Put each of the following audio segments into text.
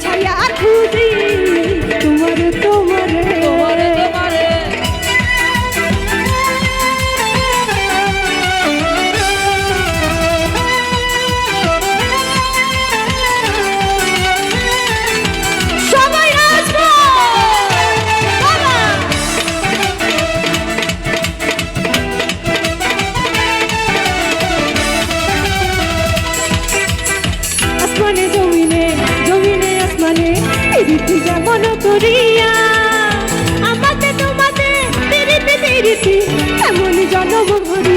Italia. মন করিয়া। আমাতে তোমাতে তেরিতে তেরিতে এমন জনম ভরি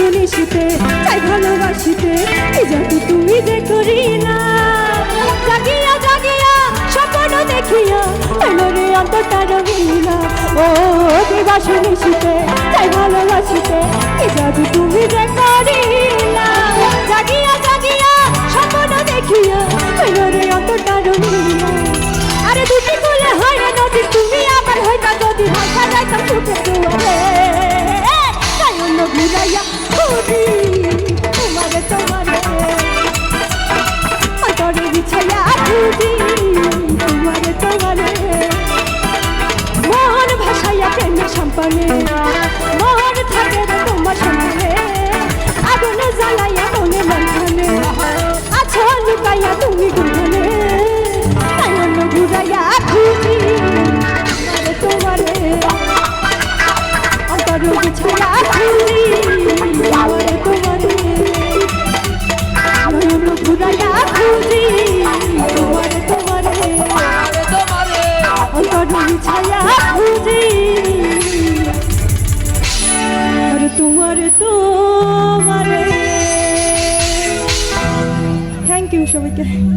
শুনি শীতে তাই ভালোবাসিতে যাতে তুমি যে করি না। জাগিয়া জাগিয়া, স্বপ্ন দেখিয়া এলোরে অন্তটা রঙিনা ও, দিবা শুনি শীতে তাই ভালোবাসিতে যাতে তুমি যে করি সঙ্গে আগুনে জ্বালাইয়া মনে লঙ্ঘনে আছো লুকাইয়া তুমি গুলো তোমার তোমার। থ্যাংক ইউ সবাইকে।